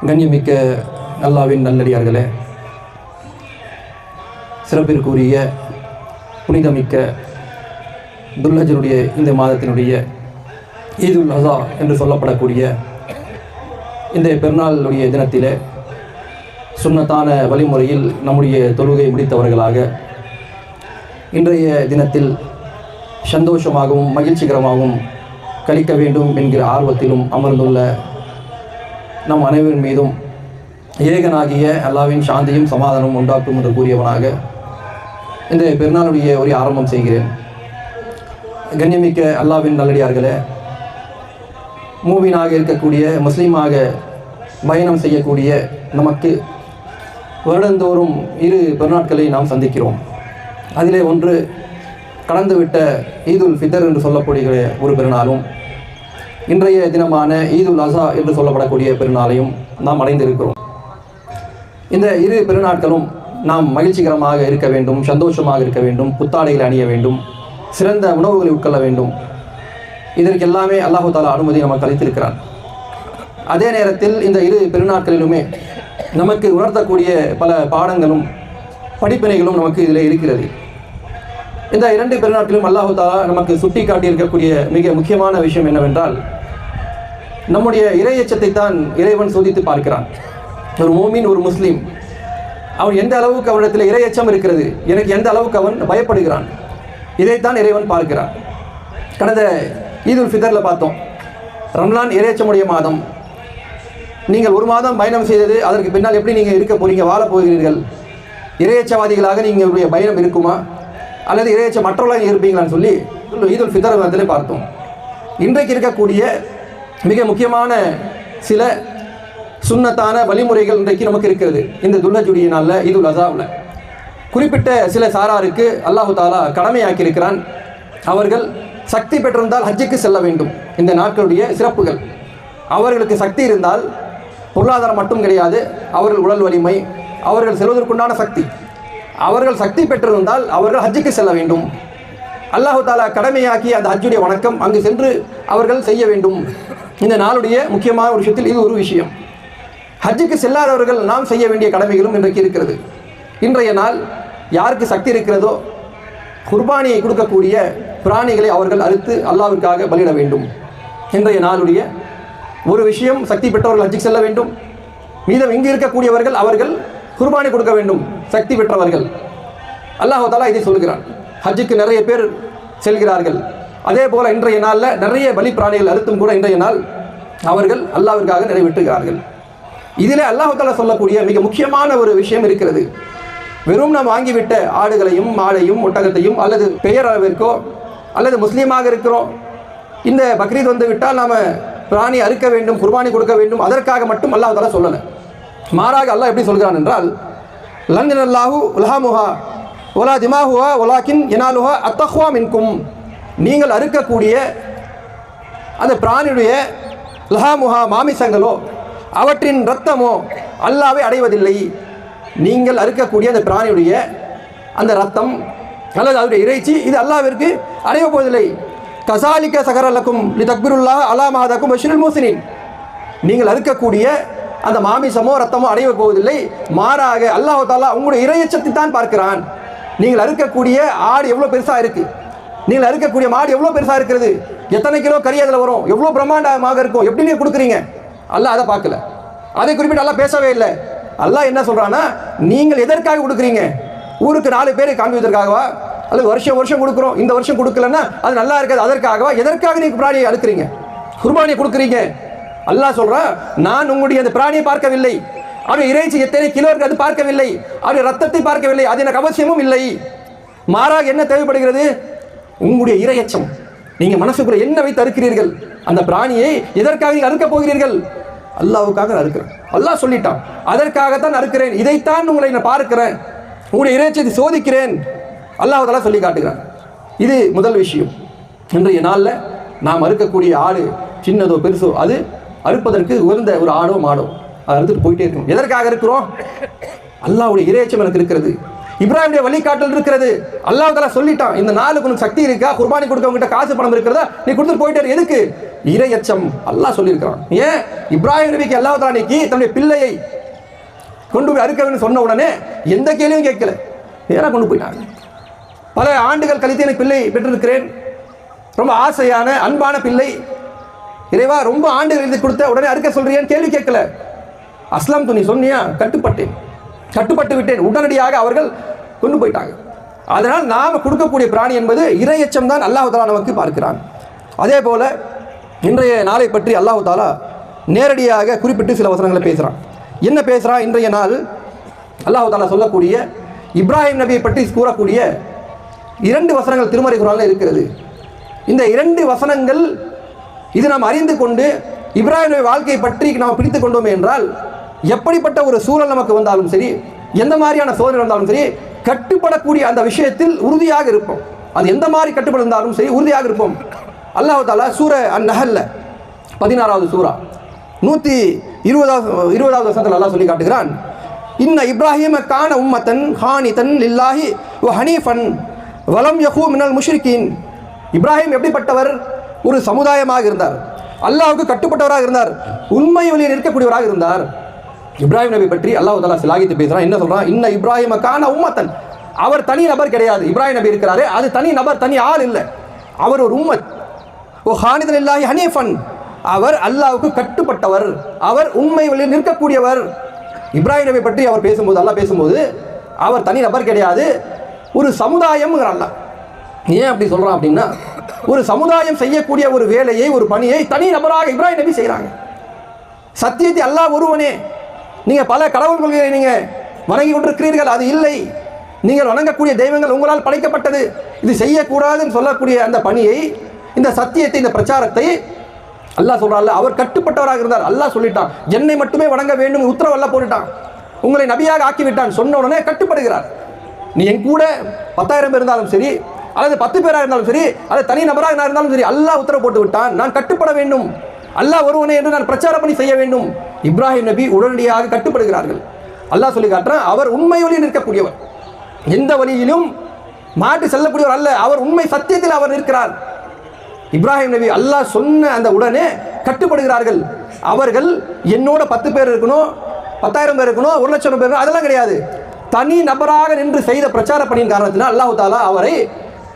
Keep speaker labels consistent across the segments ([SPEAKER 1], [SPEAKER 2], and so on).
[SPEAKER 1] கண்ணியமிக்க அல்லாவின் நல்லடியார்களே சிறப்பிற்குரிய புனிதமிக்க துல்லஜனுடைய இந்த மாதத்தினுடைய ஈதுல் அசா என்று சொல்லப்படக்கூடிய இந்த பெருநாளுடைய தினத்திலே சுண்ணத்தான வழிமுறையில் நம்முடைய தொழுகை முடித்தவர்களாக இன்றைய தினத்தில் சந்தோஷமாகவும் மகிழ்ச்சிகரமாகவும் கழிக்க வேண்டும் என்கிற ஆர்வத்திலும் அமர்ந்துள்ள நம் அனைவரின் மீதும் ஏகனாகிய அல்லாவின் சாந்தியும் சமாதானமும் உண்டாக்கும் என்று கூறியவனாக இந்த பெருநாளுடைய ஒரு ஆரம்பம் செய்கிறேன். கண்ணியமிக்க அல்லாவின் நல்லடியார்களே மூவினாக இருக்கக்கூடிய முஸ்லீமாக பயணம் செய்யக்கூடிய நமக்கு வருடந்தோறும் இரு பெருநாட்களை நாம் சந்திக்கிறோம். அதிலே ஒன்று கடந்துவிட்ட ஈதுல் ஃபிதர் என்று சொல்லக்கூடிய ஒரு பெருநாளும் இன்றைய தினமான ஈதுல் அசா என்று சொல்லப்படக்கூடிய பெருநாளையும் நாம் அடைந்திருக்கிறோம். இந்த இரு பெருநாட்களும் நாம் மகிழ்ச்சிகரமாக இருக்க வேண்டும் சந்தோஷமாக இருக்க வேண்டும் புத்தாடைகளை அணிய வேண்டும் சிறந்த உணவுகளை உட்கொள்ள வேண்டும். இதற்கு எல்லாமே அல்லாஹு தாலா அனுமதி நமக்கு அளித்திருக்கிறான். அதே நேரத்தில் இந்த இரு பெருநாட்களிலுமே நமக்கு உணர்த்தக்கூடிய பல பாடங்களும் படிப்பினைகளும் நமக்கு இதில் இருக்கிறது. இந்த இரண்டு பெருநாட்களும் அல்லாஹு தாலா நமக்கு சுட்டி காட்டியிருக்கக்கூடிய மிக முக்கியமான விஷயம் என்னவென்றால் நம்முடைய இறையச்சத்தை தான் இறைவன் சோதித்து பார்க்கிறான். ஒரு மூமின் ஒரு முஸ்லீம். அவன் எந்த அளவுக்கு அவனிடத்தில் இறையச்சம் இருக்கிறது? எனக்கு எந்த அளவுக்கு அவன் பயப்படுகிறான்? இதைத்தான் இறைவன் பார்க்கிறான். கடந்த ஈதுல் ஃபிதரில் பார்த்தோம். ரம்லான் இறையச்சமுடைய மாதம். நீங்கள் ஒரு மாதம் பயணம் செய்தது அதற்கு பின்னால் எப்படி நீங்கள் இருக்க போகிறீங்க வாழப் போகிறீர்கள்? இறையச்சவாதிகளாக நீங்களுடைய பயணம் இருக்குமா? அல்லது இறையச்ச மற்றவர்களாக இருப்பீங்களான்னு சொல்லி ஈதுல் ஃபிதர் அதில் பார்த்தோம். இன்றைக்கு இருக்கக்கூடிய மிக முக்கியமான சில சுன்னத்தான வழிமுறைகள் இன்றைக்கு நமக்கு இருக்கிறது. இந்த துல்லஜுடைய நாளில் ஈதுல் அசாவில். குறிப்பிட்ட சில சாராருக்கு அல்லாஹு தாலா கடமையாக்கியிருக்கிறான். அவர்கள் சக்தி பெற்றிருந்தால் ஹஜ்ஜுக்கு செல்ல வேண்டும். இந்த நாட்களுடைய சிறப்புகள். அவர்களுக்கு சக்தி இருந்தால் பொருளாதாரம் மட்டும் கிடையாது அவர்கள் உடல் வலிமை அவர்கள் செல்வதற்குண்டான சக்தி. அவர்கள் சக்தி பெற்றிருந்தால் அவர்கள் ஹஜ்ஜுக்கு செல்ல வேண்டும். அல்லாஹு தாலா கடமையாக்கி அந்த ஹஜ்ஜுடைய வணக்கம் அங்கு சென்று அவர்கள் செய்ய வேண்டும். இந்த நாளுடைய முக்கியமான ஒரு விஷயத்தில் இது ஒரு விஷயம். ஹஜ்ஜுக்கு செல்லாதவர்கள் நாம் செய்ய வேண்டிய கடமைகளும் இன்றைக்கு இருக்கிறது. இன்றைய நாள் யாருக்கு சக்தி இருக்கிறதோ குர்பானியை கொடுக்கக்கூடிய பிராணிகளை அவர்கள் அறுத்து அல்லாவிற்காக பலியிட வேண்டும். இன்றைய நாளுடைய ஒரு விஷயம் சக்தி பெற்றவர்கள் ஹஜ்ஜுக்கு செல்ல வேண்டும். மீதம் இங்கு இருக்கக்கூடியவர்கள் அவர்கள் குர்பானி கொடுக்க வேண்டும் சக்தி பெற்றவர்கள். அல்லாஹ் தாலா இதை சொல்கிறான் ஹஜ்ஜுக்கு நிறைய பேர் செல்கிறார்கள். அதே போல இன்றைய நாளில் நிறைய பலி பிராணிகள் அறுத்தும் கூட இன்றைய நாள் அவர்கள் அல்லாவிற்காக நிறைவேற்றுகிறார்கள். இதிலே அல்லாஹால சொல்லக்கூடிய மிக முக்கியமான ஒரு விஷயம் இருக்கிறது. வெறும் நாம் வாங்கிவிட்ட ஆடுகளையும் மாடையும் ஒட்டகத்தையும் அல்லது பெயர் அளவிற்கோ அல்லது முஸ்லீமாக இருக்கிறோம். இந்த பக்ரீத் வந்து விட்டால் நாம் பிராணி அறுக்க வேண்டும் குர்பானி கொடுக்க வேண்டும் அதற்காக மட்டும் அல்லாஹ் தாலா சொல்லலை. மாறாக அல்லாஹ் எப்படி சொல்கிறான் என்றால் லஞ்சன் அல்லாஹு உலஹாமுஹா ஒலா திமாஹுவா ஒலாக்கின் இனாலுஹா அத்தஹ்வா மின்கும். நீங்கள் அறுக்கக்கூடிய அந்த பிராணியுடைய லஹாமுஹா மாமிசங்களோ அவற்றின் ரத்தமோ அல்லாவே அடைவதில்லை. நீங்கள் அறுக்கக்கூடிய அந்த பிராணியுடைய அந்த ரத்தம் அல்லது அதனுடைய இறைச்சி இது அல்லாவிற்கு அடைய போவதில்லை. கசாலிக்க சகரலக்கும் தக்பிருல்லா அலா மாதாக்கும் பஷிருல் மோசினின் நீங்கள் அறுக்கக்கூடிய அந்த மாமிசமோ ரத்தமோ அடைய போவதில்லை. மாறாக அல்லாஹ் தாலா உங்களுடைய இறையச்சத்தை தான் பார்க்கிறான். நீங்கள் அறுக்கக்கூடிய ஆடு எவ்வளோ பெருசாக இருக்குது நீங்கள் அறுக்கக்கூடிய மாடு எவ்வளோ பெருசாக இருக்கிறது? எத்தனை கிலோ கறி அதில் வரும்? எவ்வளோ பிரம்மாண்டமாக இருக்கும்? எப்படி நீங்கள் கொடுக்குறீங்க? அல்ல அதை பார்க்கல. அதை குறிப்பிட்டு நல்லா பேசவே இல்லை. அல்லாஹ் என்ன சொல்கிறான்னா நீங்கள் எதற்காக கொடுக்குறீங்க? ஊருக்கு நாலு பேரை காண்பிப்பதற்காகவா அல்லது வருஷம் வருஷம் கொடுக்குறோம் இந்த வருஷம் கொடுக்கலன்னா அது நல்லா இருக்காது அதற்காகவா? எதற்காக நீங்கள் பிராணியை அழுக்கிறீங்க குர்பானியை கொடுக்குறீங்க. அல்லாஹ் சொல்கிறா நான் உங்களுடைய அந்த பிராணியை பார்க்கவில்லை. அவருடைய இறைச்சி எத்தனை கிலோ இருக்கு அது பார்க்கவில்லை. அவருடைய ரத்தத்தை பார்க்கவில்லை. அது எனக்கு அவசியமும் இல்லை. மாறாக என்ன தேவைப்படுகிறது? உங்களுடைய இரையச்சம். நீங்க மனசுக்குள்ள என்ன வைத்து அறுக்கிறீர்கள்? அந்த பிராணியை எதற்காக நீங்கள் அறுக்க போகிறீர்கள்? அல்லாவுக்காக அறுக்கிறேன். அல்லாஹ் சொல்லிட்டான் அதற்காகத்தான் அறுக்கிறேன். இதைத்தான் உங்களை நான் பார்க்கிறேன். உங்களுடைய இறைச்சியை சோதிக்கிறேன். அல்லாஹ் சொல்லி காட்டுகிறான். இது முதல் விஷயம். இன்றைய நாளில் நாம் அறுக்கக்கூடிய ஆடு சின்னதோ பெருசோ அது அறுப்பதற்கு உயர்ந்த ஒரு ஆடோ மாடோ அதை அறுத்துட்டு போயிட்டே இருக்கும் எதற்காக இருக்கிறோம் அல்லாஹ்வுடைய இறைச்சம் எனக்கு இருக்கிறது. இப்ராஹிமுடைய வழிகாட்டல் இருக்கிறது. அல்லாஹ் தலா சொல்லிட்டான் இந்த நாளுக்கு உனக்கு சக்தி இருக்கா? குர்பானி கொடுக்கவங்கிட்ட காசு பணம் இருக்கிறதா? நீ கொடுத்துட்டு போயிட்டே எதுக்கு? இரையச்சம். அல்லாஹ் சொல்லியிருக்கிறான். ஏன்? இப்ராஹிம் நபிக்கு அல்லாஹ் தலா நீக்கி தன்னுடைய பிள்ளையை கொண்டு போய் அறுக்க சொன்ன உடனே எந்த கேள்வியும் கேட்கல. நேராக கொண்டு போயிட்டாங்க. பல ஆண்டுகள் கழித்து எனக்கு பிள்ளை பெற்றிருக்கிறேன். ரொம்ப ஆசையான அன்பான பிள்ளை. இறைவா ரொம்ப ஆண்டுகள் எழுதி கொடுத்த உடனே அறுக்க சொல்றியான்னு கேள்வி கேட்கல. அஸ்லாம் துணி சொன்னியா? கட்டுப்பட்டேன். கட்டுப்பட்டு விட்டேன். உடனடியாக அவர்கள் கொண்டு போயிட்டாங்க. அதனால் நாம் கொடுக்கக்கூடிய பிராணி என்பது இரையச்சம் தான் அல்லாஹாலா நமக்கு பார்க்கிறான். அதே போல் இன்றைய நாளை பற்றி அல்லாஹு தாலா நேரடியாக குறிப்பிட்டு சில வசனங்களை பேசுகிறான் என்ன பேசுகிறான் இன்றைய நாள் அல்லாஹு தாலா சொல்லக்கூடிய இப்ராஹிம் நபியை பற்றி கூறக்கூடிய இரண்டு வசனங்கள் திருமறை குரானில் இருக்கிறது. இந்த இரண்டு வசனங்கள் இது நாம் அறிந்து கொண்டு இப்ராஹிம் நபி வாழ்க்கையை பற்றி நாம் பிடித்து கொண்டோம் என்றால் எப்படிப்பட்ட ஒரு சூழல் நமக்கு வந்தாலும் சரி எந்த மாதிரியான சோதனை வந்தாலும் சரி கட்டுப்படக்கூடிய அந்த விஷயத்தில் உறுதியாக இருப்போம். அது எந்த மாதிரி கட்டுப்பட இருந்தாலும் சரி உறுதியாக இருப்போம். அல்லாஹ் தாலா சூர அந் நஹல்ல பதினாறாவது சூரா நூற்றி இருபதாவது இருபதாவது வருஷத்தில் அல்லாஹ் சொல்லி காட்டுகிறான். இன்ன இப்ராஹிம கான உம்மத்தன் ஹானிதன் லில்லாஹி ஓ ஹனீஃபன் வலம் யஹூ மினல் முஷ்ரிகின். இப்ராஹிம் எப்படிப்பட்டவர்? ஒரு சமுதாயமாக இருந்தார். அல்லாஹுக்கு கட்டுப்பட்டவராக இருந்தார். உண்மை வழியில் இருக்கக்கூடியவராக இருந்தார். இப்ராஹிம் நபி பற்றி அல்லாஹ் தலா சிலாகித்து பேசுறான். என்ன சொல்றான்? இன்ன இப்ராஹிம உம்மத்தன். அவர் தனி நபர் கிடையாது. இப்ராஹிம் நபி இருக்கிறாரு. அது தனி நபர் தனி ஆள் இல்லை. அவர் ஒரு உம்மத். ஓ ஹானிதன் இல்லாஹி ஹனீஃபன். அவர் அல்லாவுக்கு கட்டுப்பட்டவர். அவர் உண்மை வழியில் நிற்கக்கூடியவர். இப்ராஹிம் நபி பற்றி அவர் பேசும்போது அல்லாஹ் பேசும்போது அவர் தனி நபர் கிடையாது. ஒரு சமுதாயம்ங்கிற அல்லாஹ் ஏன் அப்படி சொல்கிறான் அப்படின்னா ஒரு சமுதாயம் செய்யக்கூடிய ஒரு வேலையை ஒரு பணியை தனி நபராக இப்ராஹிம் நபி செய்கிறாங்க சத்தியத்தை அல்லாஹ் ஒருவனே. நீங்கள் பல கடவுள் கொள்கையை நீங்கள் வணங்கி கொண்டிருக்கிறீர்கள் அது இல்லை. நீங்கள் வணங்கக்கூடிய தெய்வங்கள் உங்களால் படைக்கப்பட்டது. இது செய்யக்கூடாதுன்னு சொல்லக்கூடிய அந்த பணியை இந்த சத்தியத்தை இந்த பிரச்சாரத்தை அல்லாஹ் சொல்கிறாள் அவர் கட்டுப்பட்டவராக இருந்தார். அல்லாஹ் சொல்லிட்டான் என்னை மட்டுமே வணங்க வேண்டும் உத்தரவல்ல போட்டுட்டான். உங்களை நபியாக ஆக்கிவிட்டான் சொன்ன உடனே கட்டுப்படுகிறார். நீ என் கூட பத்தாயிரம் பேர் இருந்தாலும் சரி அல்லது பத்து பேராக இருந்தாலும் சரி அல்லது தனி நபராக இருந்தாலும் சரி அல்லாஹ் உத்தரவு போட்டு விட்டான். நான் கட்டுப்பட வேண்டும். அல்லாஹ் ஒருவனே என்று நான் பிரச்சாரம் பண்ணி செய்ய வேண்டும். இப்ராஹிம் நபி உடனடியாக கட்டுப்படுகிறார்கள். அல்லாஹ் சொல்லி காட்டுறான் அவர் உண்மை வழியில் நிற்கக்கூடியவர். எந்த வழியிலும் மாட்டு செல்லக்கூடியவர் அல்ல அவர் உண்மை சத்தியத்தில் அவர் இருக்கிறார் இப்ராஹிம் நபி அல்லாஹ் சொன்ன அந்த உடனே கட்டுப்படுகிறார்கள். அவர்கள் என்னோட பத்து பேர் இருக்கணும் பத்தாயிரம் பேர் இருக்கணும் ஒரு லட்சம் பேர் இருக்கணும், அதெல்லாம் கிடையாது. தனி நபராக நின்று செய்த பிரச்சார பணியின் காரணத்தினால் அல்லாஹு தாலா அவரை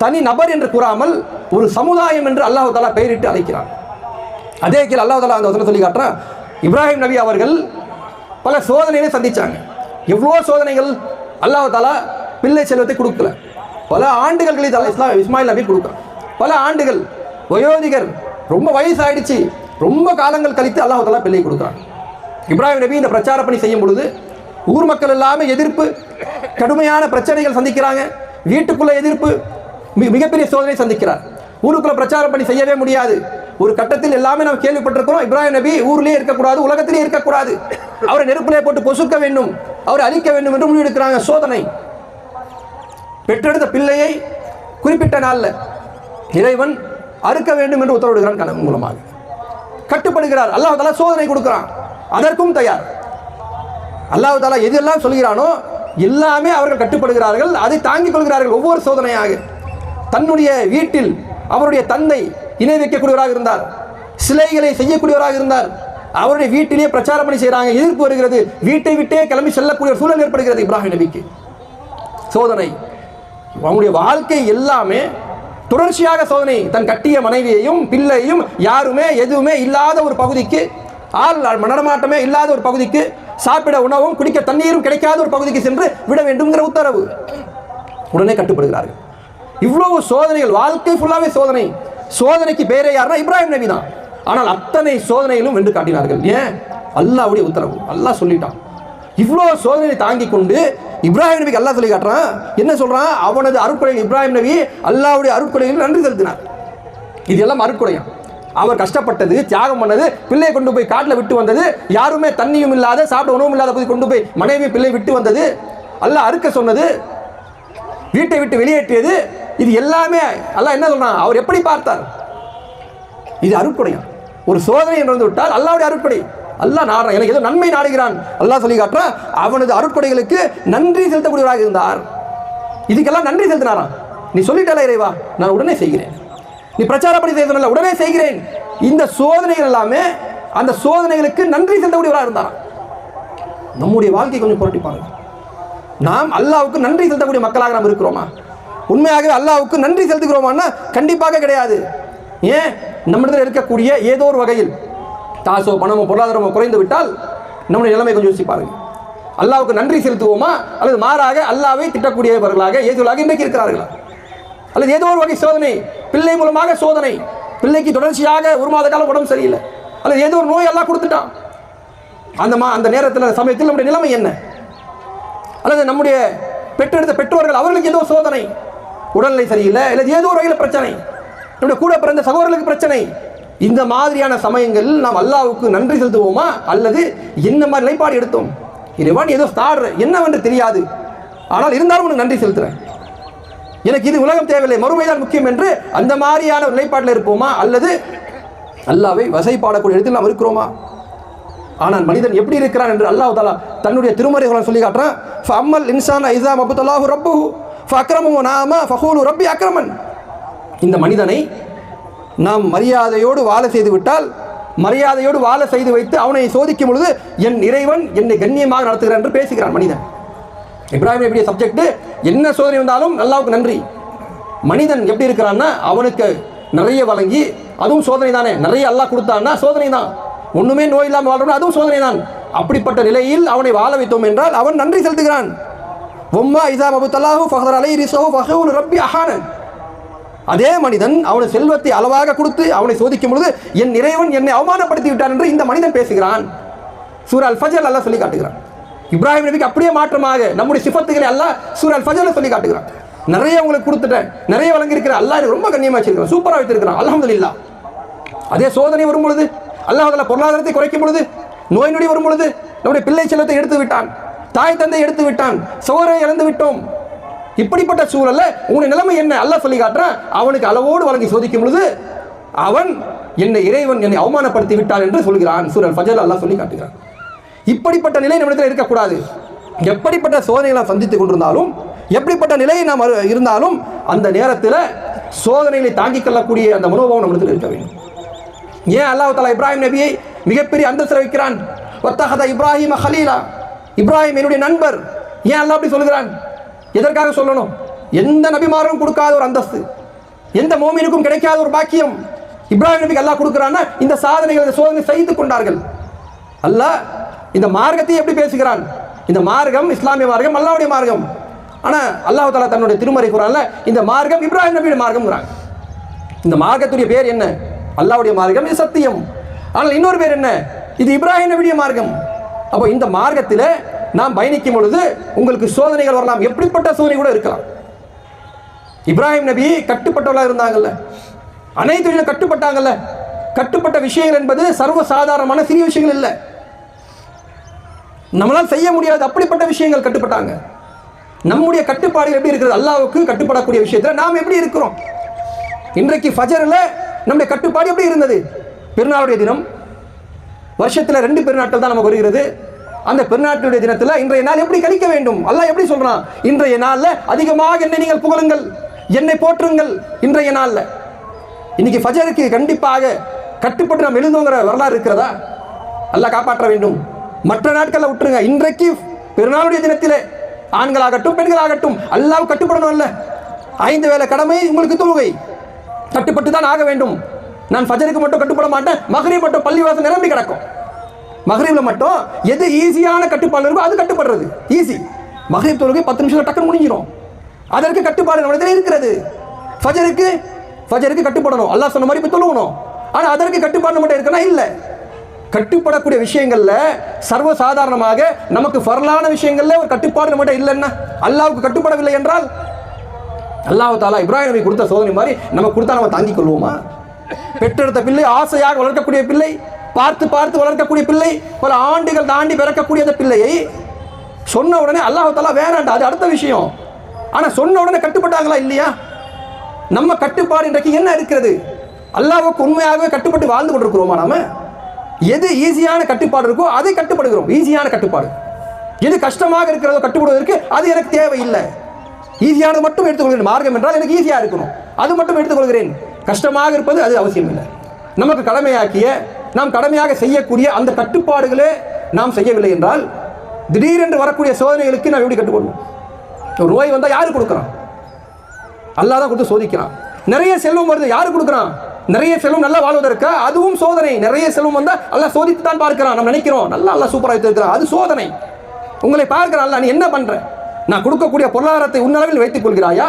[SPEAKER 1] தனி நபர் என்று கூறாமல் ஒரு சமுதாயம் என்று அல்லாஹு தாலா பெயரிட்டு அழைக்கிறார் அதே கீழ் அல்லாஹ் தாலா அந்த வசனம் சொல்லி காட்டுறான். இப்ராஹிம் நபி அவர்கள் பல சோதனைகளை சந்தித்தாங்க எவ்வளோ சோதனைகள் அல்லாஹ் தாலா பிள்ளை செல்வத்தை கொடுக்கல. பல ஆண்டுகள் கழித்து இஸ்லாம் இஸ்மாயில் நபி கொடுக்குறான். பல ஆண்டுகள் வயோதிகர் ரொம்ப வயசாயிடுச்சு ரொம்ப காலங்கள் கழித்து அல்லாஹ் தாலா பிள்ளை கொடுக்குறான். இப்ராஹிம் நபி இந்த பிரச்சார பணி செய்யும் பொழுது ஊர் மக்கள் எல்லாமே எதிர்ப்பு கடுமையான பிரச்சனைகள் சந்திக்கிறாங்க. வீட்டுக்குள்ள எதிர்ப்பு மி- மிகப்பெரிய சோதனை சந்திக்கிறார். ஊருக்குள்ள பிரச்சாரம் பண்ணி செய்யவே முடியாது. ஒரு கட்டத்தில் எல்லாமே நாம் கேள்விப்பட்டிருக்கிறோம். இப்ராஹிம் நபி ஊர்லேயே இருக்கக்கூடாது உலகத்திலே இருக்கக்கூடாது. அவரை நெருப்பிலே போட்டு பொசுக்க வேண்டும் அவரை அழிக்க வேண்டும் என்று முடிவெடுக்கிறாங்க சோதனை. பெற்றெடுத்த பிள்ளையை குறிப்பிட்ட நாளில் இறைவன் அறுக்க வேண்டும் என்று உத்தரவிடுகிறான் கனவு மூலமாக. கட்டுப்படுகிறார். அல்லாஹ் தலா சோதனை கொடுக்கிறான். அதற்கும் தயார். அல்லாஹ் தாலா எதெல்லாம் சொல்கிறானோ எல்லாமே அவர்கள் கட்டுப்படுகிறார்கள். அதை தாங்கிக் கொள்கிறார்கள் ஒவ்வொரு சோதனையாக. தன்னுடைய வீட்டில் அவருடைய தந்தை இணை வைக்கக்கூடியவராக இருந்தார். சிலைகளை செய்யக்கூடியவராக இருந்தார். அவருடைய வீட்டிலே பிரச்சாரம் பண்ணி செய்கிறாங்க எதிர்ப்பு வருகிறது. வீட்டை விட்டே கிளம்பி செல்லக்கூடிய சூழல் ஏற்படுகிறது இப்ராஹிம் நபிக்கு. சோதனை. அவனுடைய வாழ்க்கை எல்லாமே தொடர்ச்சியாக சோதனை. தன் கட்டிய மனைவியையும் பிள்ளையும் யாருமே எதுவுமே இல்லாத ஒரு பகுதிக்கு ஆள் நடமாட்டமே இல்லாத ஒரு பகுதிக்கு சாப்பிட உணவும் குடிக்க தண்ணீரும் கிடைக்காத ஒரு பகுதிக்கு சென்று விட வேண்டும்ங்கிற உத்தரவு. உடனே கட்டுப்படுகிறார்கள். இவ்வளவு சோதனைகள் வாழ்க்கை ஃபுல்லாவே சோதனை. சோதனைக்கு பேரே யாருன்னா இப்ராஹிம் நபி தான். ஆனால் அத்தனை சோதனையிலும் வென்று காட்டினார்கள். ஏன்? அல்லாவுடைய உத்தரவு. அல்லாஹ் சொல்லிட்டான். இவ்வளோ சோதனையை தாங்கி கொண்டு இப்ராஹிம் நபிக்கு அல்லாஹ் சொல்லி காட்டுறான். என்ன சொல்கிறான் அவனது அருட்கொடையில் இப்ராஹிம் நபி அல்லாவுடைய அருட்கொடையில் நன்றி செலுத்தினார். இது எல்லாம் அருட்கொடையாம் அவர் கஷ்டப்பட்டது தியாகம் பண்ணது பிள்ளையை கொண்டு போய் காட்டில் விட்டு வந்தது யாருமே தண்ணியும் இல்லாத சாப்பிட உணவும் இல்லாத போய் கொண்டு போய் மனைவி பிள்ளை விட்டு வந்தது. அல்ல அறுக்க சொன்னது வீட்டை விட்டு வெளியேற்றியது. இது எல்லாமே அல்லாஹ் என்ன சொல்கிறான் அவர் எப்படி பார்த்தார்? இது அருட்கொடையாம் ஒரு சோதனை என்று வந்து விட்டால் அல்லாவுடைய அருட்கொடை. அல்லாஹ் நாடுறான் எனக்கு ஏதோ நன்மை நாடுகிறான். அல்லாஹ் சொல்லி காட்டுறான் அவனது அருட்கொடைகளுக்கு நன்றி செலுத்தக்கூடியவராக இருந்தார். இதுக்கெல்லாம் நன்றி செலுத்தினாராம். நீ சொல்லிட்டால இறைவா நான் உடனே செய்கிறேன். நீ பிரச்சாரப்படி செய்தனல்ல உடனே செய்கிறேன். இந்த சோதனைகள் எல்லாமே அந்த சோதனைகளுக்கு நன்றி செலுத்தக்கூடியவராக இருந்தாராம். நம்முடைய வாழ்க்கை கொஞ்சம் புரட்டி பாருங்கள் நாம் அல்லாவுக்கு நன்றி செலுத்தக்கூடிய மக்களாக நாம் இருக்கிறோமா? உண்மையாகவே அல்லாவுக்கு நன்றி செலுத்துகிறோமான்னா கண்டிப்பாக கிடையாது. ஏன்? நம்மிடத்தில் இருக்கக்கூடிய ஏதோ ஒரு வகையில் காசோ பணமோ பொருளாதாரமோ குறைந்து விட்டால் நம்முடைய நிலைமை கொஞ்சம் யோசிச்சு பாருங்க. அல்லாவுக்கு நன்றி செலுத்துவோமா? அல்லது மாறாக அல்லாவை திட்டக்கூடியவர்களாக ஏதுவாக இன்றைக்கு இருக்கிறார்களா? அல்லது ஏதோ ஒரு வகை சோதனை பிள்ளை மூலமாக சோதனை பிள்ளைக்கு தொடர்ச்சியாக ஒரு மாத காலம் உடம்பு சரியில்லை. அல்லது ஏதோ ஒரு நோய் எல்லாம் கொடுத்துட்டான். அந்த மா அந்த நேரத்தில் சமயத்தில் நம்முடைய நிலைமை என்ன? நம்முடைய பெற்றெடுத்த பெற்றோர்கள் அவர்களுக்கு ஏதோ சோதனை. உடல்நிலை சரியில்லை அல்லது ஏதோ ஒரு வகையில் பிரச்சனை. நம்முடைய கூட பிறந்த சகோதரர்களுக்கு பிரச்சனை. இந்த மாதிரியான சமயங்கள் நாம் அல்லாவுக்கு நன்றி செலுத்துவோமா? அல்லது என்ன மாதிரி நிலைப்பாடு எடுத்தோம்? இறைவன் ஏதோ ஸ்டார் என்னவென்று தெரியாது. ஆனால் இருந்தாலும் உனக்கு நன்றி செலுத்துறேன். எனக்கு இது உலகம் தேவையில்லை மறுமைதான் முக்கியம் என்று அந்த மாதிரியான நிலைப்பாட்டில் இருப்போமா? அல்லது அல்லாவை வசைப்பாடக்கூடிய இடத்தில் நாம் இருக்கிறோமா? ஆனால் மனிதன் எப்படி இருக்கிறான் என்று அல்லாஹ் தாலா தன்னுடைய திருமறைகளை சொல்லி காட்டுறான். ஃபம்மல் இன்சான் ஐசா மபுத்தல்லாஹு ரப்பு அக்ரமு நாம ஃபஹூலு ரப்பி அக்ரமன். இந்த மனிதனை நாம் மரியாதையோடு வாழ செய்து விட்டால் மரியாதையோடு வாழ செய்து வைத்து அவனை சோதிக்கும் பொழுது என் இறைவன் என்னை கண்ணியமாக நடத்துகிறான் என்று பேசுகிறான் மனிதன். இப்ராஹிம் எப்படி சப்ஜெக்ட் என்ன சோதனை வந்தாலும் அல்லாவுக்கு நன்றி. மனிதன் எப்படி இருக்கிறான்னா அவனுக்கு நிறைய வழங்கி அதுவும் சோதனை தானே நிறைய அல்லாஹ் கொடுத்தான்னா சோதனை தான் ஒன்றுமே நோய் இல்லாமல் வாழ்றோம் அதுவும் சோதனை தான் அப்படிப்பட்ட நிலையில் அவனை வாழ வைத்தோம் என்றால் அவன் நன்றி செலுத்துகிறான். ஒம்மா இசா மபு ஃபஹர் அலை ரிசோ ஃபஹூல் ரப்பி அஹானன். அதே மனிதன் அவனை செல்வத்தை அளவாக கொடுத்து அவனை சோதிக்கும் பொழுது என் இறைவன் என்னை அவமானப்படுத்தி விட்டான் என்று இந்த மனிதன் பேசுகிறான். சூர் அல் ஃபஜர் அல்லாஹ் சொல்லி காட்டுகிறான். இப்ராஹிம் நபிக்கு அப்படியே மாற்றமாக நம்முடைய சிஃபத்துகளை அல்லாஹ் சூர் அல் ஃபஜர்ல சொல்லி காட்டுகிறான். நிறைய உங்களுக்கு கொடுத்துட்டேன் நிறைய வழங்கியிருக்கிறேன் அல்லாஹ் எனக்கு ரொம்ப கண்ணியமாக வச்சிருக்கிறான் சூப்பராக வச்சிருக்கிறான் அல்ஹம்துலில்லாஹ். அதே சோதனை வரும் பொழுது அல்லாஹ் அதில் பொருளாதாரத்தை குறைக்கும் பொழுது நோய் நொடி வரும் பொழுது நம்முடைய பிள்ளை செல்வத்தை எடுத்து விட்டான் தாய் தந்தை எடுத்து விட்டான் சோரை இழந்து விட்டோம். இப்படிப்பட்ட சூழல்ல உன்னுடைய நிலைமை என்ன? அல்லாஹ் சொல்லி காட்டுறான் அவனுக்கு அளவோடு வழங்கி சோதிக்கும் பொழுது அவன் என்னை இறைவன் என்னை அவமானப்படுத்தி விட்டான் என்று சொல்கிறான். சூரன் ஃபஜல் அல்லாஹ் சொல்லி காட்டுகிறான். இப்படிப்பட்ட நிலை நம்மிடத்தில் இருக்கக்கூடாது. எப்படிப்பட்ட சோதனைகளை சந்தித்துக் கொண்டிருந்தாலும் எப்படிப்பட்ட நிலை நாம் இருந்தாலும் அந்த நேரத்தில் சோதனைகளை தாங்கிக் கொள்ளக்கூடிய அந்த மனோபாவம் நம்மிடத்தில் இருக்க வேண்டும். ஏன் அல்லாஹ் தலா இப்ராஹிம் நபியை மிகப்பெரிய அந்தஸ்தில் வைக்கிறான் ஒத்தகதா இப்ராஹிம் ஹலீலா இப்ராஹிம் என்னுடைய நண்பர். ஏன் அல்லாஹ் அப்படி சொல்கிறான் எதற்காக சொல்லணும்? எந்த நபிமாரும் கொடுக்காத ஒரு அந்தஸ்து. எந்த மோமினுக்கும் கிடைக்காத ஒரு பாக்கியம் இப்ராஹிம் நபிக்கு அல்லாஹ் கொடுக்குறான்னா இந்த சாதனைகள் இந்த சோதனை செய்து கொண்டார்கள். அல்லாஹ் இந்த மார்க்கத்தை எப்படி பேசுகிறான்? இந்த மார்க்கம் இஸ்லாமிய மார்க்கம் அல்லாவுடைய மார்க்கம். ஆனால் அல்லாஹ் தாலா தன்னுடைய திருமறை குரான்ல இந்த மார்க்கம் இப்ராஹிம் நபியுடைய மார்க்கம்ங்கிறாங்க. இந்த மார்க்கத்துடைய பேர் என்ன? அல்லாவுடைய மார்க்கம் இது சத்தியம். ஆனால் இன்னொரு பேர் என்ன? இது இப்ராஹிம் நபியுடைய மார்க்கம். அப்போ இந்த மார்க்கத்தில் நாம் பயணிக்கும் பொழுது உங்களுக்கு சோதனைகள் வரலாம். எப்படிப்பட்ட சோதனை கூட இருக்கலாம். இப்ராஹிம் நபி கட்டுப்பட்டவர்களாக இருந்தாங்கல்ல. அனைத்து விஷயம் கட்டுப்பட்டாங்கல்ல. கட்டுப்பட்ட விஷயங்கள் என்பது சர்வ சாதாரணமான சிறிய விஷயங்கள் இல்லை. நம்மளால் செய்ய முடியாத அப்படிப்பட்ட விஷயங்கள் கட்டுப்பட்டாங்க. நம்முடைய கட்டுப்பாடு எப்படி இருக்கிறது? அல்லாவுக்கு கட்டுப்படக்கூடிய விஷயத்தில் நாம் எப்படி இருக்கிறோம்? இன்றைக்கு ஃபஜரில் நம்முடைய கட்டுப்பாடு எப்படி இருந்தது? பெருநாளுடைய தினம் வருஷத்தில் ரெண்டு பெருநாட்கள் தான் நமக்கு வருகிறது. அந்த பெருநாட்டுடைய தினத்தில் இன்றைய நாள் எப்படி கழிக்க வேண்டும்? அல்லாஹ் எப்படி சொல்றான்? இன்றைய நாளில் அதிகமாக என்னை நீங்கள் புகழுங்கள் என்னை போற்றுங்கள் இன்றைய நாளில். இன்னைக்கு ஃபஜருக்கு கண்டிப்பாக கட்டுப்பட்டு நாம் எழுதுங்கிற வரலாறு இருக்கிறதா? நல்லா காப்பாற்ற வேண்டும். மற்ற நாட்களில் விட்டுருங்க. இன்றைக்கு பெருநாளுடைய தினத்திலே ஆண்களாகட்டும் பெண்களாகட்டும் அல்லாவும் கட்டுப்படணும் அல்ல. ஐந்து வேளை கடமை உங்களுக்கு தொழுகை. கட்டுப்பட்டு தான் ஆக வேண்டும். நான் ஃபஜருக்கு மட்டும் கட்டுப்பட மாட்டேன் மகரீப் மட்டும் பள்ளிவாசம் நிரம்பி கிடக்கும். மகரீப்ல மட்டும் எது ஈஸியான கட்டுப்பாடு இருக்கோ அது கட்டுப்படுறது. ஈஸி மகரீப் தொழுகை பத்து நிமிஷம் டக்குன்னு முடிஞ்சிடும் அதற்கு கட்டுப்பாடு நம்மளதில் இருக்கிறது. ஃபஜருக்கு ஃபஜருக்கு கட்டுப்படணும். அல்லாஹ் சொன்ன மாதிரி போய் தொழுகணும். ஆனால் அதற்கு கட்டுப்பாடு மட்டும் இருக்குன்னா இல்லை. கட்டுப்படக்கூடிய விஷயங்களில் சர்வ சாதாரணமாக நமக்கு ஃபர்லான விஷயங்களில் ஒரு கட்டுப்பாடு நம்மகிட்ட இல்லைன்னா அல்லாவுக்கு கட்டுப்படவில்லை என்றால் அல்லாஹ் தாலா இப்ராஹிம் நபி கொடுத்த சோதனை மாதிரி நம்ம கொடுத்தா நம்ம தாங்கிக் கொள்வோமா? பெற்றெடுத்த பிள்ளை ஆசையாக வளர்க்கக்கூடிய பிள்ளை பார்த்து பார்த்து வளர்க்கக்கூடிய பிள்ளை பல ஆண்டுகள் தாண்டி பிறக்கக்கூடிய அந்த பிள்ளையை சொன்ன உடனே அல்லாஹ் தாலா வேணாண்டா அது அடுத்த விஷயம். ஆனால் சொன்ன உடனே கட்டுப்பட்டாங்களா இல்லையா? நம்ம கட்டுப்பாடு இன்றைக்கு என்ன இருக்கிறது? அல்லாவுக்கு உண்மையாகவே கட்டுப்பட்டு வாழ்ந்து கொண்டிருக்கிறோமா நாம? எது ஈஸியான கட்டுப்பாடு இருக்கோ அதை கட்டுப்படுகிறோம். ஈஸியான கட்டுப்பாடு. எது கஷ்டமாக இருக்கிறதோ கட்டுப்படுவதற்கு அது எனக்கு தேவையில்லை. ஈஸியானது மட்டும் எடுத்துக்கொள்கிறேன். மார்க்கம் என்றால் எனக்கு ஈஸியாக இருக்கணும். அது மட்டும் எடுத்துக்கொள்கிறேன். கஷ்டமாக இருப்பது அது அவசியம் இல்லை. நமக்கு கடமையாக்கிய நாம் கடமையாக செய்யக்கூடிய அந்த கட்டுப்பாடுகளே நாம் செய்யவில்லை என்றால் திடீரென்று வரக்கூடிய சோதனைகளுக்கு நாம் எப்படி கட்டுக்கொள்வோம்? ஒரு நோய் வந்தால் யாரு கொடுக்குறான்? அல்லா தான் கொடுத்து சோதிக்கிறான். நிறைய செல்வம் வருது யாரு கொடுக்குறான்? நிறைய செல்வம் நல்லா வாழ்வதற்கா அதுவும் சோதனை. நிறைய செல்வம் வந்தால் நல்லா சோதித்து தான் பார்க்கிறான். நம்ம நினைக்கிறோம் நல்லா நல்லா சூப்பராக வைத்திருக்கிறான். அது சோதனை. உங்களை பார்க்கிறான் அல்ல நீ என்ன பண்ணுற நான் கொடுக்கக்கூடிய பொருளாதாரத்தை உன்னளவில் வைத்துக் கொள்கிறாயா?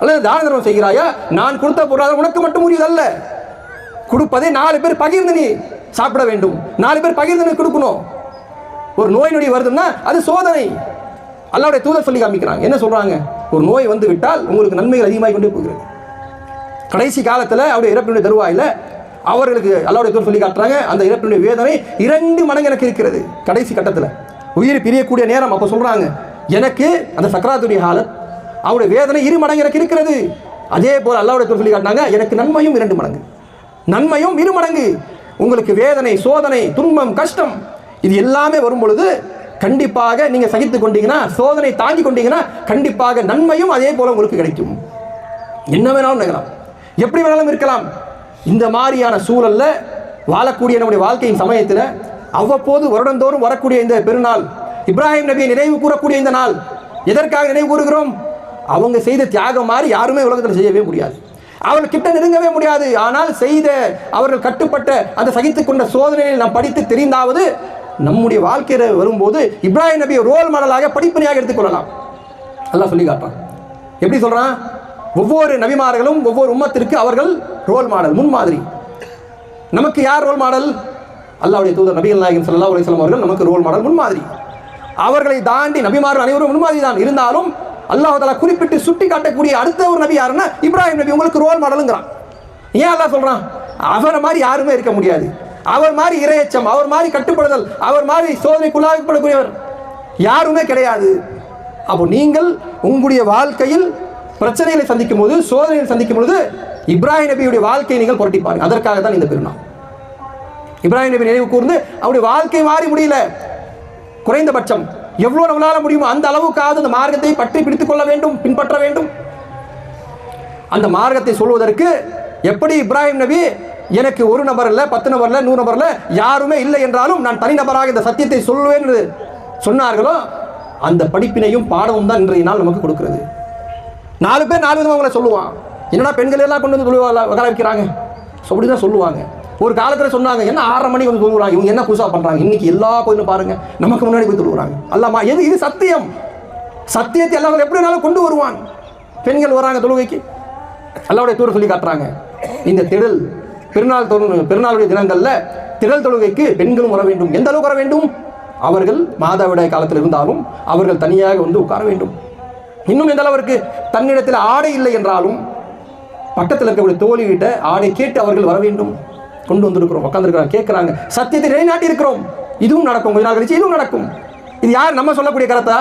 [SPEAKER 1] அல்லது தான தர்மம் செய்கிறாயா? நான் கொடுத்த பொருளாதாரம் உனக்கு மட்டும் உரியதல்ல. கொடுப்பதை நாலு பேர் பகிர்ந்து நீ சாப்பிட வேண்டும். நாலு பேர் பகிர்ந்து நீ கொடுக்கணும். ஒரு நோய் நொடி வருதுன்னா அது சோதனை. அல்லாவுடைய தூதர் சொல்லி காமிக்கிறாங்க. என்ன சொல்றாங்க? ஒரு நோய் வந்து விட்டால் உங்களுக்கு நன்மைகள் அதிகமாகி கொண்டே போகிறது. கடைசி காலத்தில் அவருடைய இறப்பினுடைய தருவாயில் அவர்களுக்கு அல்லாவுடைய தூதர் சொல்லி காட்டுறாங்க. அந்த இறப்பினுடைய வேதனை இரண்டு மடங்கு எனக்கு இருக்கிறது. கடைசி கட்டத்தில். உயிர் பிரியக்கூடிய நேரம் அப்போ சொல்கிறாங்க எனக்கு அந்த சக்கராத்துடைய ஹாலத் அவருடைய வேதனை இரு மடங்கு எனக்கு இருக்கிறது. அதே போல் அல்லாவுடைய சொல்லி காட்டினாங்க எனக்கு நன்மையும் இரண்டு மடங்கு. நன்மையும் இரு மடங்கு. உங்களுக்கு வேதனை சோதனை துன்பம் கஷ்டம் இது எல்லாமே வரும் பொழுது கண்டிப்பாக நீங்க சகித்து கொண்டீங்கன்னா சோதனை தாங்கி கொண்டீங்கன்னா கண்டிப்பாக நன்மையும் அதே போல உங்களுக்கு கிடைக்கும். என்ன வேணாலும் நினைக்கலாம் எப்படி வேணாலும் இருக்கலாம். இந்த மாதிரியான சூழல்ல வாழக்கூடிய நம்முடைய வாழ்க்கையின் சமயத்தில் அவ்வப்போது வருடந்தோறும் வரக்கூடிய இந்த பெருநாள் இப்ராஹிம் நபியை நினைவு கூறக்கூடிய இந்த நாள் எதற்காக நினைவு கூறுகிறோம்? அவங்க செய்த தியாகம் மாதிரி யாருமே உலகத்தில் செய்யவே முடியாது. அவர்கள் கிட்ட நெருங்கவே முடியாது. ஆனால் செய்த அவர்கள் கட்டுப்பட்ட அந்த சகித்து கொண்ட சோதனையை நாம் படித்து தெரிந்தாவது நம்முடைய வாழ்க்கையில் வரும்போது இப்ராஹிம் நபியை ரோல் மாடலாக படிப்பனையாக எடுத்துக்கொள்ளலாம் அல்லாஹ் சொல்லி காட்டுறான். எப்படி சொல்கிறான் ஒவ்வொரு நபிமார்களும் ஒவ்வொரு உம்மத்திற்கு அவர்கள் ரோல் மாடல் முன்மாதிரி. நமக்கு யார் ரோல் மாடல் அல்லாவுடைய தூதர் நபிகள் நாயகம் சல்லா அலைஹி அவர்கள் நமக்கு ரோல் மாடல் முன்மாதிரி. அவர்களை தாண்டி நபிமார்கள் அனைவரும் முன்மாதிரி தான் இருந்தாலும் அல்லாஹ் குறிப்பிட்டு சுட்டி காட்டக்கூடிய அடுத்த ஒரு நபி யாருன்னா இப்ராஹிம் நபி உங்களுக்கு ரோல் மாடலுங்கிறான் ஏன் அல்லா சொல்றான்? அவரை மாதிரி யாருமே இருக்க முடியாது. அவர் மாதிரி இரையச்சம் அவர் மாதிரி கட்டுப்படுதல் அவர் மாதிரி சோதனைக்குள்ளாகப்படக்கூடியவர் யாருமே கிடையாது. அப்போ நீங்கள் உங்களுடைய வாழ்க்கையில் பிரச்சனைகளை சந்திக்கும் போது சோதனைகளை சந்திக்கும் பொழுது இப்ராஹிம் நபியுடைய வாழ்க்கையை நீங்கள் புரட்டி பாருங்க. அதற்காக தான் இந்த பெருநாள். இப்ராஹிம் நபி நினைவு கூர்ந்து அவருடைய வாழ்க்கை மாறி முடியல. குறைந்தபட்சம் எவ்வளவு நம்மளால முடியுமோ அந்த அளவுக்காவது அந்த மார்க்கத்தை பற்றி பிடித்துக் கொள்ள வேண்டும் பின்பற்ற வேண்டும். அந்த மார்க்கத்தை சொல்வதற்கு எப்படி இப்ராஹிம் நபி எனக்கு ஒரு நபர் பத்து நபர் நூறு நபர் யாருமே இல்லை என்றாலும் நான் தனிநபராக இந்த சத்தியத்தை சொல்லுவேன் என்று சொன்னார்களோ அந்த படிப்பினையும் பாடமும் தான் இன்றைய நாள் நமக்கு கொடுக்கிறது. நாலு பேர் நாலு விதமாக அவங்கள சொல்லுவான். என்னடா பெண்கள் எல்லாம் கொண்டு வந்து சொல்லுவா உட்கார வைக்கிறாங்க. அப்படி தான் சொல்லுவாங்க. ஒரு காலத்தில் சொன்னாங்க என்ன ஆறரை மணிக்கு வந்து சொல்லுவாங்க இவங்க என்ன புதுசாக பண்ணுறாங்க இன்னைக்கு எல்லா கோயிலும் பாருங்கள் நமக்கு முன்னாடி போய் சொல்லுவாங்க அல்லாமா எது இது சத்தியம். சத்தியத்தை எல்லாம் எப்படி வேணாலும் கொண்டு வருவான். பெண்கள் வராங்க தொழுகைக்கு. அல்லாவுடைய தூர சொல்லி காட்டுறாங்க. இந்த திடல் பெருநாள் தொழு பெருநாளுடைய தினங்களில் திடல் தொழுகைக்கு பெண்களும் வர வேண்டும். எந்த அளவுக்கு வர வேண்டும்? அவர்கள் மாதவிடாய் காலத்தில் இருந்தாலும் அவர்கள் தனியாக வந்து உட்கார வேண்டும். இன்னும் எந்த அளவிற்கு? தன்னிடத்தில் ஆடை இல்லை என்றாலும் பக்கத்தில் இருக்கக்கூடிய தோழிகிட்ட ஆடை கேட்டு அவர்கள் வர வேண்டும். கொண்டு வந்திருக்கிறோம் உட்காந்துருக்கிறாங்க கேட்குறாங்க சத்தியத்தை நிலைநாட்டி இருக்கிறோம் இதுவும் நடக்கும் கொஞ்ச நாள் கழிச்சு இதுவும் நடக்கும். இது யார் நம்ம சொல்லக்கூடிய கருத்தா?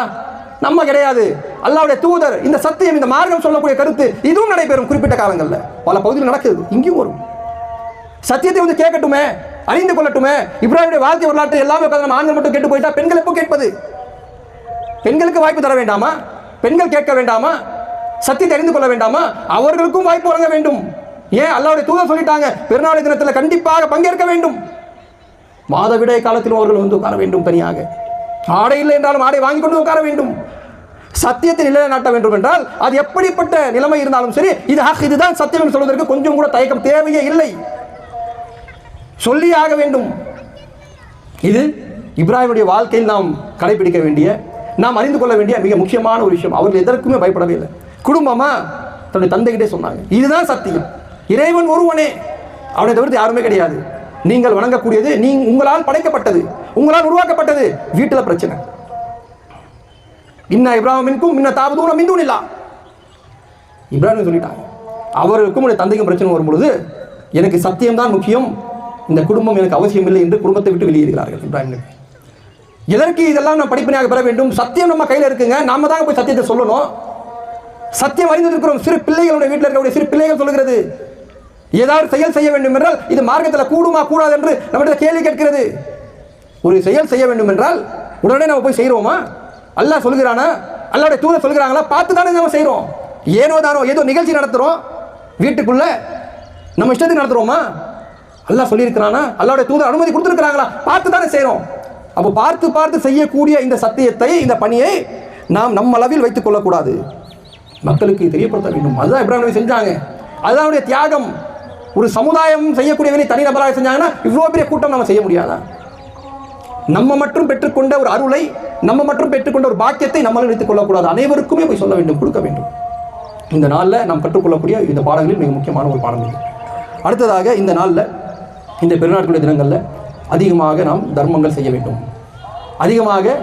[SPEAKER 1] நம்ம கிடையாது. அல்லாவுடைய தூதர் இந்த சத்தியம் இந்த மார்க்கம் சொல்லக்கூடிய கருத்து இதுவும் நடைபெறும் குறிப்பிட்ட காலங்களில். பல பகுதியில் நடக்குது இங்கேயும் வரும். சத்தியத்தை வந்து கேட்கட்டுமே அறிந்து கொள்ளட்டுமே. இப்ராஹிமுடைய வாழ்க்கை வரலாற்று எல்லாமே நம்ம ஆண்கள் மட்டும் கேட்டு போயிட்டா பெண்கள் எப்போ கேட்பது? பெண்களுக்கு வாய்ப்பு தர வேண்டாமா? பெண்கள் கேட்க வேண்டாமா? சத்தியத்தை அறிந்து கொள்ள வேண்டாமா? அவர்களுக்கும் வாய்ப்பு வழங்க வேண்டும். ஏன் அல்லாவுடைய தூதர் சொல்லிட்டாங்க? பெருநாள் தினத்தில் கண்டிப்பாக பங்கேற்க வேண்டும். மாதவிடை காலத்திலும் அவர்கள் வந்து உட்கார வேண்டும் தனியாக. ஆடை இல்லை என்றாலும் ஆடை வாங்கி கொண்டு உட்கார வேண்டும். சத்தியத்தை நிலைநாட்ட வேண்டும் என்றால் அது எப்படிப்பட்ட நிலைமை இருந்தாலும் சரி இது இதுதான் சத்தியம் என்று சொல்வதற்கு கொஞ்சம் கூட தயக்கம் தேவையே இல்லை. சொல்லி ஆக வேண்டும். இது இப்ராஹிமுடைய வாழ்க்கையில் நாம் கடைபிடிக்க வேண்டிய நாம் அறிந்து கொள்ள வேண்டிய மிக முக்கியமான ஒரு விஷயம். அவர்கள் எதற்குமே பயப்படவே இல்லை. குடும்பமா? தன்னுடைய தந்தைகிட்டே சொன்னாங்க. இதுதான் சத்தியம். இறைவன் ஒருவனே. அவனை தவிர்த்து யாருமே கிடையாது. நீங்கள் வணங்கக்கூடியது நீ உங்களால் படைக்கப்பட்டது. உங்களால் உருவாக்கப்பட்டது. வீட்டில் பிரச்சனை. இன்ன இப்ராஹிமின்கும் இன்ன தாபதூரம் மிந்தும் இல்லா இப்ராஹிம் சொல்லிட்டாங்க அவருக்கும் உடைய தந்தைக்கும் பிரச்சனை வரும்பொழுது எனக்கு சத்தியம்தான் முக்கியம். இந்த குடும்பம் எனக்கு அவசியம் இல்லை என்று குடும்பத்தை விட்டு வெளியேறுகிறார்கள் இப்ராஹிம் நபி எதற்கு இதெல்லாம் நான் படிப்பினையாக பெற வேண்டும்? சத்தியம் நம்ம கையில் இருக்குங்க. நாம தான் போய் சத்தியத்தை சொல்லணும். சத்தியம் அறிந்திருக்கிறோம். சிறு பிள்ளைகளுடைய வீட்டில் இருக்கக்கூடிய சிறு பிள்ளைகள் சொல்லுகிறது. ஏதாவது செயல் செய்ய வேண்டும் என்றால் இது மார்க்கத்தில் கூடுமா கூடாது என்று நம்மிடத்தில் கேள்வி கேட்கிறது. ஒரு செயல் செய்ய வேண்டும் என்றால் உடனே நம்ம போய் செய்கிறோமா? அல்லாஹ் சொல்கிறானா? அல்லாவுடைய தூதர் சொல்கிறாங்களா? பார்த்து தானே நம்ம செய்கிறோம். ஏனோ தானோ ஏதோ நிகழ்ச்சி நடத்துகிறோம். வீட்டுக்குள்ள நம்ம இஷ்டத்துக்கு நடத்துகிறோமா? அல்லாஹ் சொல்லியிருக்கிறானா? அல்லாவுடைய தூதர் அனுமதி கொடுத்துருக்கிறாங்களா? பார்த்து தானே செய்கிறோம். அப்போ பார்த்து பார்த்து செய்யக்கூடிய இந்த சத்தியத்தை இந்த பணியை நாம் நம்ம அளவில் வைத்துக் கொள்ளக்கூடாது. மக்களுக்கு தெரியப்படுத்த வேண்டும். அதுதான் இப்ராஹிம் செஞ்சாங்க. அதுதான் அவருடைய தியாகம். ஒரு சமுதாயம் செய்யக்கூடிய வேலை தனிநபராக செஞ்சாங்கன்னா இவ்வளோ பெரிய கூட்டம் நம்ம செய்ய முடியாதா? நம்ம மட்டும் பெற்றுக்கொண்ட ஒரு அருளை நம்ம மட்டும் பெற்றுக்கொண்ட ஒரு பாக்கியத்தை நம்மளால் நினைத்துக் கொள்ளக்கூடாது. அனைவருக்குமே போய் சொல்ல வேண்டும் கொடுக்க வேண்டும். இந்த நாளில் நாம் கற்றுக்கொள்ளக்கூடிய இந்த பாடங்களில் மிக முக்கியமான ஒரு பாடம் இது. அடுத்ததாக இந்த நாளில் இந்த பெருநாட்களுடைய தினங்களில் அதிகமாக நாம் தர்மங்கள் செய்ய வேண்டும். அதிகமாக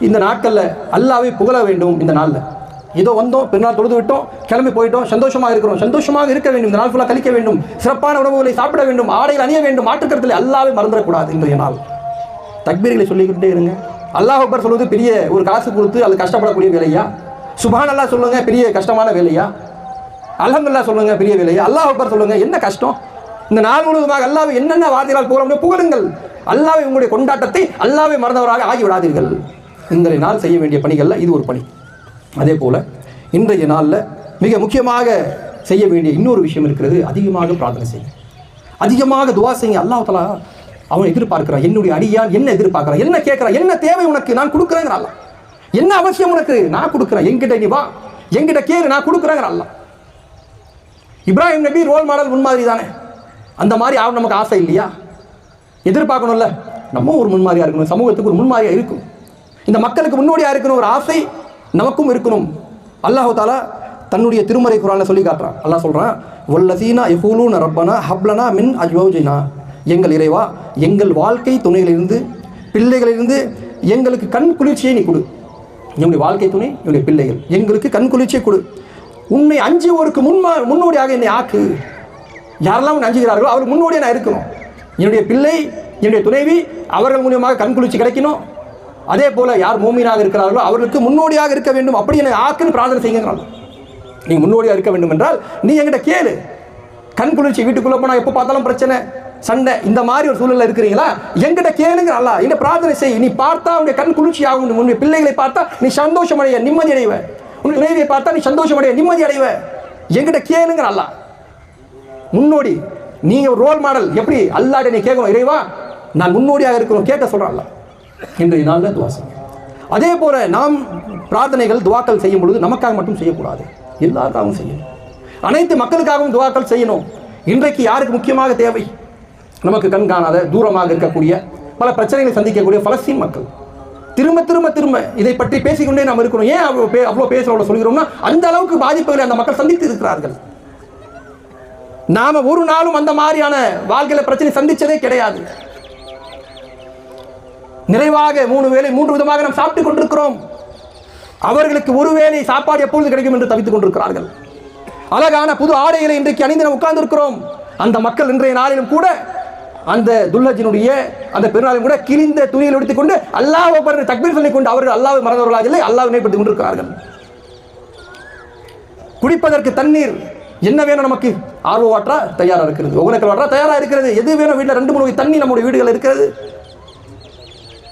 [SPEAKER 1] இந்த நாட்களில் அல்லாவை புகழ வேண்டும் இந்த நாளில். ஏதோ வந்தோம் பெருநாள் தொழுது விட்டோம் கிளம்பி போயிட்டோம் சந்தோஷமாக இருக்கிறோம். சந்தோஷமாக இருக்க வேண்டும் இந்த நாள் ஃபுல்லாக கழிக்க வேண்டும் சிறப்பான உணவுகளை சாப்பிட வேண்டும் ஆடைகள் அணிய வேண்டும் மாற்றுக்கருத்தில் எல்லாமே மறந்துடக்கூடாது இன்றைய நாள். தக்பீர்களை சொல்லிக்கிட்டே இருங்க. அல்லாஹ் அக்பர் சொல்வது பெரிய ஒரு காசு கொடுத்து அது கஷ்டப்படக்கூடிய வேலையா? சுபான் அல்லா சொல்லுங்க பெரிய கஷ்டமான வேலையா? அல்ஹம்துலில்லாஹ் சொல்லுங்க பெரிய வேலையா? அல்லாஹ் அக்பர் சொல்லுங்க என்ன கஷ்டம்? இந்த நாள் முழுவதுமாக அல்லாஹ் என்னென்ன வார்த்தைகளால் போகிறோம் முடியும் புகழுங்கள். அல்லாவை உங்களுடைய கொண்டாட்டத்தை அல்லாவை மறந்தவராக ஆகிவிடாதீர்கள். இந்த நாள் செய்ய வேண்டிய பணிகளில் இது ஒரு பணி. அதே போல் இன்றைய நாளில் மிக முக்கியமாக செய்ய வேண்டிய இன்னொரு விஷயம் இருக்கிறது அதிகமாக பிரார்த்தனை செய்யும் அதிகமாக துவா செய்யுங்க. அல்லாஹலா அவன் எதிர்பார்க்கிறான். என்னுடைய அடியான் என்ன எதிர்பார்க்கிறான்? என்ன கேட்குறான்? என்ன தேவை உனக்கு? நான் கொடுக்குறேங்கிற அல்லாஹ். என்ன அவசியம் உனக்கு? நான் கொடுக்குறேன். என்கிட்ட நீ வா. என்கிட்ட கேளு நான் கொடுக்குறேங்கிற அல்ல இப்ராஹிம் நபி ரோல் மாடல் முன்மாதிரி தானே அந்த மாதிரி ஆகும் நமக்கு ஆசை இல்லையா? எதிர்பார்க்கணும்ல. நம்ம ஒரு முன்மாதிரியாக இருக்கணும். சமூகத்துக்கு ஒரு முன்மாதிரியாக இருக்கும் இந்த மக்களுக்கு முன்னோடியாக இருக்கணும் ஒரு ஆசை. நமக்கும் இருக்கணும். அல்லாஹ் தாலா தன்னுடைய திருமறை குரானை சொல்லி காட்டுறான். அல்லாஹ் சொல்கிறான் வல்லசீனா எஹூலூன் ரப்பனா ஹப்லனா மின் அஜ்வஜினா. எங்கள் இறைவா எங்கள் வாழ்க்கை துணைகளிலிருந்து பிள்ளைகளிலிருந்து எங்களுக்கு கண் குளிர்ச்சியை நீ கொடு. என்னுடைய வாழ்க்கை துணை என்னுடைய பிள்ளைகள். எங்களுக்கு கண் குளிர்ச்சியை கொடு. உன்னை அஞ்சுவோருக்கு முன்மா முன்னோடியாக என்னை ஆக்கு. யாரெல்லாம் உன்னை அஞ்சுகிறார்களோ அவர் முன்னோடியாக நான் இருக்கணும். என்னுடைய பிள்ளை என்னுடைய துணைவி அவர்கள் மூலியமாக கண் குளிர்ச்சி கிடைக்கணும். அதே போல யார் மூமீனாக இருக்கிறார்களோ அவர்களுக்கு முன்னோடியாக இருக்க வேண்டும். அப்படி என்னை ஆக்குன்னு பிரார்த்தனை செய்யுங்கிறாங்க. நீ முன்னோடியாக இருக்க வேண்டும் என்றால் நீ என்கிட்ட கேளு. கண் குளிர்ச்சி வீட்டுக்குள்ளே போனால் எப்போ பார்த்தாலும் பிரச்சனை சண்டை இந்த மாதிரி ஒரு சூழலில் இருக்கிறீங்களா? எங்கிட்ட கேளுங்கிற அல்ல. என்ன பிரார்த்தனை செய். நீ பார்த்தா உன்னுடைய கண் குளிர்ச்சி ஆகும். உன்னுடைய பிள்ளைகளை பார்த்தா நீ சந்தோஷம் அடைய நிம்மதி அடைவ உன்னுடைய துணைவியை பார்த்தா நீ சந்தோஷம் அடைய நிம்மதி அடைவ எங்கிட்ட கேளுங்கிற அல்ல. முன்னோடி நீ ஒரு ரோல் மாடல் எப்படி? அல்லாட நீ கேட்கணும். இறைவா நான் முன்னோடியாக இருக்கணும். கேட்க சொல்கிறான்ல இன்றைய நாளில் துவா செய்யும் அதே போல நாம் பிரார்த்தனைகள் துவாக்கள் செய்யும் பொழுது நமக்காக மட்டும் செய்யக்கூடாது. எல்லாருக்காகவும் செய்யணும். அனைத்து மக்களுக்காகவும் துவாக்கள் செய்யணும். இன்றைக்கு யாருக்கு முக்கியமாக தேவை? நமக்கு கண்காணாத தூரமாக இருக்கக்கூடிய பல பிரச்சனைகளை சந்திக்கக்கூடிய பலஸ்தீன் மக்கள். திரும்ப திரும்ப திரும்ப இதை பற்றி பேசிக்கொண்டே நாம் இருக்கிறோம் ஏன் அவ்வளோ பே அவ்வளோ பேசுகிறோட சொல்கிறோம்னா அந்த அளவுக்கு பாதிப்புகளை அந்த மக்கள் சந்தித்து இருக்கிறார்கள். நாம ஒரு நாளும் அந்த மாதிரியான வாழ்க்கையில பிரச்சனை சந்திச்சதே கிடையாது. நிறைவாக மூணு வேளை மூன்று விதமாக நாம் சாப்பிட்டுக் கொண்டிருக்கிறோம். அவர்களுக்கு ஒரு வேளை சாப்பாடு எப்பொழுது கிடைக்கும் என்று தவித்துக் கொண்டிருக்கிறார்கள். அழகான புது ஆடைகளை இன்றைக்கு அணிந்து நாம் உட்கார்ந்திருக்கிறோம். அந்த மக்கள் இன்றைய நாளிலும் கூட அந்த துல்லஜினுடைய அந்த பெருநாளும் கூட கிழிந்த துணியில் எடுத்துக்கொண்டு அல்லாஹ் தக்பீர் சொல்லிக் கொண்டு அவர்கள் அல்லாவை மறந்தவர்களாக இல்லை அல்லாவை நினைப்படுத்திக் கொண்டிருக்கிறார்கள். குடிப்பதற்கு தண்ணீர் என்ன வேணும் நமக்கு? ஆர்வ வாட்டரா? தயாராக இருக்கிறது. ஒகனக்கல் வாட்டரா? தயாராக இருக்கிறது. எது வேணும்? வீட்டில் ரெண்டு மூணு தண்ணி நம்முடைய வீடுகள் இருக்கிறது.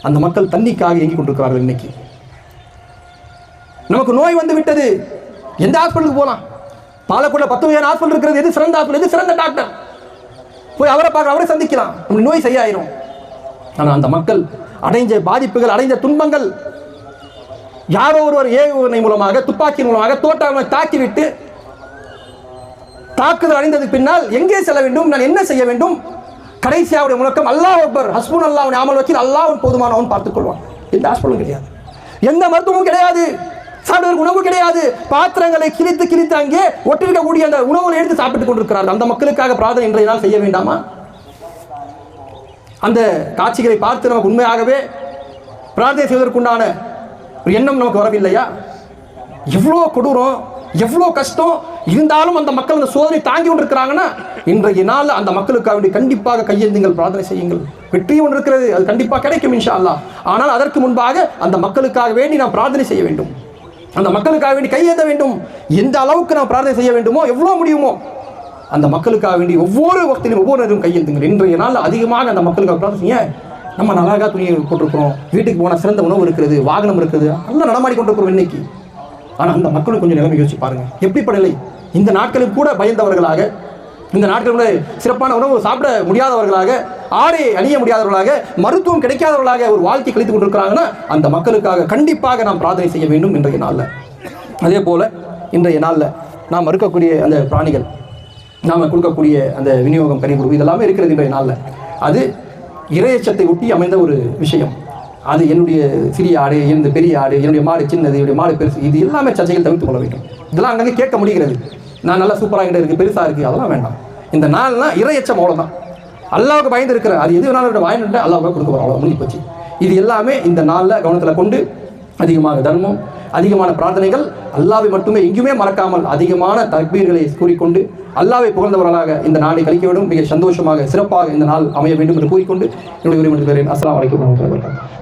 [SPEAKER 1] அந்த மக்கள் தண்ணிக்காக இயங்கிக் கொண்டிருக்கிறார்கள் இன்னைக்கு. நமக்கு நோய் வந்து விட்டது. எந்த ஹாஸ்பிட்டலுக்கு போகலாம் பாலக்கோட பத்து வகையான ஹாஸ்பிட்டல் இருக்கிறது. எது சிறந்த ஹாஸ்பிட்டல்? எது சிறந்த டாக்டர்? போய் அவரை பார்க்க அவரை சந்திக்கலாம். நம்ம நோய் சரியாயிரும். ஆனால் அந்த மக்கள் அடைஞ்ச பாதிப்புகள் அடைஞ்ச துன்பங்கள் யாரோ ஒருவர் ஏவுகணை மூலமாக துப்பாக்கி மூலமாக தோட்டாமல் தாக்கிவிட்டு தாக்குதல் அடைந்ததுக்கு பின்னால் எங்கே செல்ல வேண்டும்? நான் என்ன செய்ய வேண்டும்? கடைசியாவுடைய முழக்கம் அல்லாஹ் அக்பர் ஹஸ்பூன் அல்லாஹ் அமல் வச்சு அல்லாவும் போதுமானவன் பார்த்துக் கொள்வான் எந்த ஹாஸ்பிட்டலும் கிடையாது. எந்த மருத்துவமும் கிடையாது. சாப்பிடுவதற்கு உணவு கிடையாது. பாத்திரங்களை கிழித்து கிழித்து அங்கே ஒட்டிருக்கக்கூடிய அந்த உணவுகளை எடுத்து சாப்பிட்டுக் கொண்டிருக்கிறார்கள். அந்த மக்களுக்காக பிரார்த்தனை இன்றைய நாள் செய்ய வேண்டாமா? அந்த காட்சிகளை பார்த்து நமக்கு உண்மையாகவே பிரார்த்தனை செய்வதற்குண்டான ஒரு எண்ணம் நமக்கு வரவில்லையா? எவ்வளோ கொடூரம் எவ்வளோ கஷ்டம் இருந்தாலும் அந்த மக்கள் அந்த சோதனை தாங்கி கொண்டிருக்கிறாங்கன்னா இன்றைய நாள் அந்த மக்களுக்காக வேண்டி கண்டிப்பாக கையெழுந்துங்கள் பிரார்த்தனை செய்யுங்கள். வெற்றி ஒன்று இருக்கிறது அது கண்டிப்பாக கிடைக்கும் இன்ஷா அல்லா ஆனால் அதற்கு முன்பாக அந்த மக்களுக்காக வேண்டி நாம் பிரார்த்தனை செய்ய வேண்டும். அந்த மக்களுக்காக வேண்டி கையேற்ற வேண்டும். எந்த அளவுக்கு நாம் பிரார்த்தனை செய்ய வேண்டுமோ எவ்வளோ முடியுமோ அந்த மக்களுக்காக வேண்டி ஒவ்வொரு வக்திலும் ஒவ்வொரு நேரம் கையெழுத்துங்கள் இன்றைய நாள் அதிகமாக அந்த மக்களுக்காக பிரார்த்தனை செய்ய நம்ம நல்லாக துணியை போட்டிருக்கிறோம். வீட்டுக்கு போனால் சிறந்த உணவு இருக்கிறது வாகனம் இருக்குது நல்லா நடமாடி கொண்டிருக்கிறோம் இன்னைக்கு. ஆனால் அந்த மக்களும் கொஞ்சம் நிலைமை யோசிச்சு பாருங்கள் எப்படி நிலை? இந்த நாட்களில் கூட பயந்தவர்களாக இந்த நாட்கள் கூட சிறப்பான உணவு சாப்பிட முடியாதவர்களாக ஆடை அணிய முடியாதவர்களாக மருத்துவம் கிடைக்காதவர்களாக ஒரு வாழ்க்கை கழித்துக் கொண்டிருக்கிறாங்கன்னா அந்த மக்களுக்காக கண்டிப்பாக நாம் பிரார்த்தனை செய்ய வேண்டும் இன்றைய நாளில். அதே போல் இன்றைய நாளில் நாம் மறுக்கக்கூடிய அந்த பிராணிகள் நாம் கொடுக்கக்கூடிய அந்த விநியோகம் கனிகுறு இதெல்லாமே இருக்கிறது இன்றைய நாளில். அது இரையச்சத்தை ஒட்டி அமைந்த ஒரு விஷயம். அது என்னுடைய சிறிய ஆடு என்னுடைய பெரிய ஆடு என்னுடைய மாடு சின்னது என்னுடைய மாடு பெருசு இது எல்லாமே சர்ச்சைகள் தவிர்த்து கொள்ள வேண்டும். இதெல்லாம் அங்கங்கே கேட்க முடிகிறது. நான் நல்லா சூப்பராக கிட்ட இருக்குது பெருசாக இருக்குது அதெல்லாம் வேண்டாம். இந்த நாள்னா இரையச்சம் அவ்வளோதான் அல்லாவுக்கு பயந்து இருக்கிற அது எது வேணாலும் வாங்கிட்டு அல்லாவுக்கு கொடுக்க போகிறோம் அவ்வளோ முடிஞ்சு போச்சு. இது எல்லாமே இந்த நாளில் கவனத்தில் கொண்டு அதிகமாக தர்மம் அதிகமான பிரார்த்தனைகள் அல்லாவை மட்டுமே எங்கேயுமே மறக்காமல் அதிகமான தக்பீர்களை கூறிக்கொண்டு அல்லாவை புகழ்ந்தவர்களாக இந்த நாளை கழிக்க வேண்டும். மிக சந்தோஷமாக சிறப்பாக இந்த நாள் அமைய வேண்டும் என்று கூறிக்கொண்டு என்னுடைய உரிமை பெறுகிறேன் அஸ்லாம் வலைக்கம் வரமத்துல